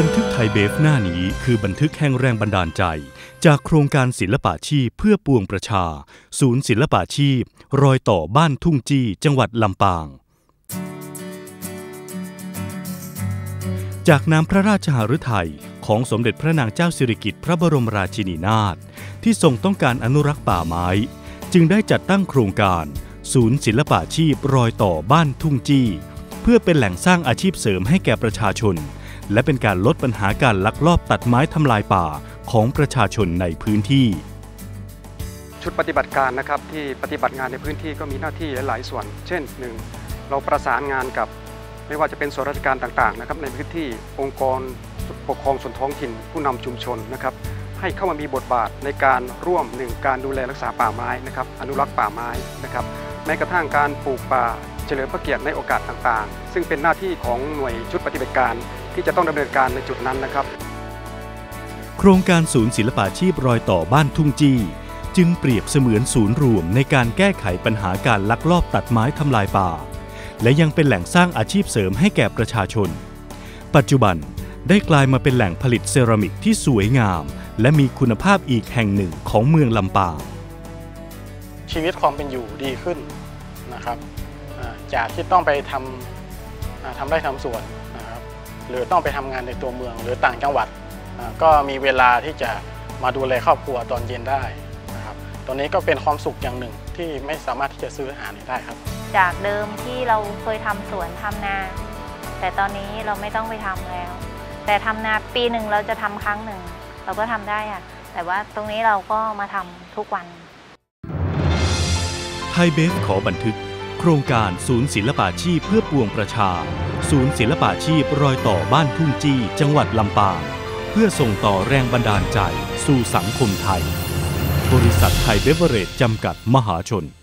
บันทึกไทยเบฟหน้านี้คือบันทึกแห่งแรงบันดาลใจ จากโครงการศิลปาชีพเพื่อปวงประชา ศูนย์ศิลปาชีพ รอยต่อบ้านทุ่งจี้จังหวัดลำปาง จากน้ำพระราชหฤทัยของสมเด็จพระนางเจ้าสิริกิติ์พระบรมราชินีนาถที่ทรงต้องการอนุรักษ์ป่าไม้ จึงได้จัดตั้งโครงการ ศูนย์ศิลปาชีพรอยต่อบ้านทุ่งจี้ เพื่อเป็นแหล่งสร้างอาชีพเสริมให้แก่ประชาชน และเป็นการลดปัญหาการลักลอบตัดไม้ทำลายป่าของประชาชนในพื้นที่ ชุดปฏิบัติการนะครับที่ปฏิบัติงานในพื้นที่ก็มีหน้าที่หลายส่วน เช่นหนึ่งเราประสานงานกับไม่ว่าจะเป็นส่วนราชการต่างๆนะครับในพื้นที่องค์กรปกครองส่วนท้องถิ่นผู้นำชุมชนนะครับให้เข้ามามีบทบาทในการร่วมหนึ่งการดูแลรักษาป่าไม้นะครับอนุรักษ์ป่าไม้นะครับแม้กระทั่งการปลูกป่าเฉลิมพระเกียรติในโอกาสต่างๆ ซึ่งเป็นหน้าที่ของหน่วยชุดปฏิบัติการ ที่จะต้องดำเนินการในจุดนั้นนะครับ โครงการศูนย์ศิลปาชีพรอยต่อบ้านทุ่งจี้ จึงเปรียบเสมือนศูนย์รวมในการแก้ไขปัญหาการลักลอบตัดไม้ทำลายป่า และยังเป็นแหล่งสร้างอาชีพเสริมให้แก่ประชาชน ปัจจุบันได้กลายมาเป็นแหล่งผลิตเซรามิกที่สวยงาม และมีคุณภาพอีกแห่งหนึ่งของเมืองลำปางชีวิตความเป็นอยู่ดีขึ้นนะครับอ่าจากที่ต้องไปทำอ่าทำไร่ทำสวนนะครับ หรือต้องไปทำงานในตัวเมือง หรือต่างจังหวัดอ่าก็มีเวลาที่จะมาดูแลครอบครัวตอนเย็นได้นะครับตรงนี้ก็เป็นความสุขอย่างหนึ่งที่ไม่สามารถที่จะซื้อหาได้ครับ จากเดิมที่เราเคยทำสวนทำนา แต่ตอนนี้เราไม่ต้องไปทำแล้ว แต่ทำนาปีหนึ่งเราจะทำครั้งหนึ่ง เราก็ทำได้อะแต่ว่าตรงนี้เราก็มาทำทุกวันไทยเบฟขอบันทึก โครงการศูนย์ศิลปาชีพเพื่อปวงประชา ศูนย์ศิลปาชีพรอยต่อบ้านทุ่งจี้ จังหวัดลำปาง เพื่อส่งต่อแรงบันดาลใจสู่สังคมไทย บริษัทไทยเบเวอเรจจำกัดมหาชน